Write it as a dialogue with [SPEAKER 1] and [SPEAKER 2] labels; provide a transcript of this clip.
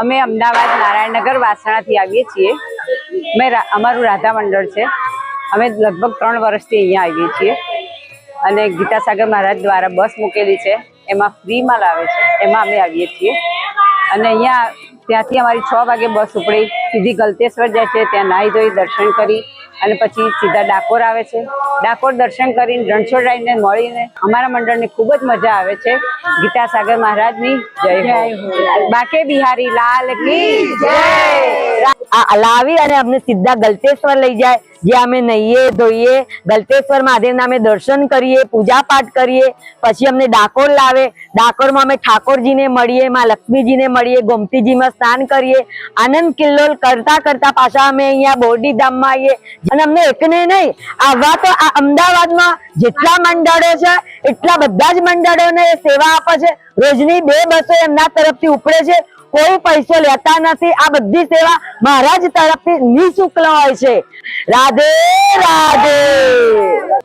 [SPEAKER 1] અમે અમદાવાદ નારાયણનગર વાસણાથી આવીએ છીએ. મેં અમારું રાધા મંડળ છે. અમે લગભગ ત્રણ વર્ષથી અહીંયા આવીએ છીએ. અને ગીતાસાગર મહારાજ દ્વારા બસ મૂકેલી છે. એમાં ફ્રીમાં લાવે છે. એમાં અમે આવીએ છીએ. અને અહીંયા ત્યાંથી અમારી છ વાગે બસ ઉપડી. સીધી ગલતેશ્વર જાય છે. ત્યાં નાહી ધોઈ દર્શન કરી અને પછી સીધા ડાકોર આવે છે. ડાકોર દર્શન કરીને રણછોડરાયને મળીને અમારા મંડળને ખૂબ જ મજા આવે છે. ગીતા સાગર મહારાજની જય બાકે બિહારી લાલ કી જય.
[SPEAKER 2] આ લાવી અને અમને સીધા ગલતેશ્વર લઈ જાય. જ્યાં અમે નહીએ, ધોઈએ, ગલતેશ્વર મહાદેવના અમે દર્શન કરીએ પૂજા પાઠ કરીએ, પછી અમને ડાકોર લાવે. ડાકોરમાં અમે ઠાકોરજીને મળીએ, માં લક્ષ્મીજીને મળીએ, ગોમતીજીમાં સ્નાન કરીએ. આનંદ કિલ્લોલ કરતા કરતા પાછા અમે અહીંયા બોરડી ધામમાં આવીએ. અને અમને એકને નહીં, આવા તો આ અમદાવાદમાં જેટલા મંડળો છે, એટલા બધા જ મંડળોને સેવા આપે છે. રોજની બે બસો એમના તરફથી ઉપડે છે. કોઈ પૈસો લેતા નથી. આ બધી સેવા મહારાજ તરફથી નિઃશુલ્ક હોય છે. રાધે રાધે.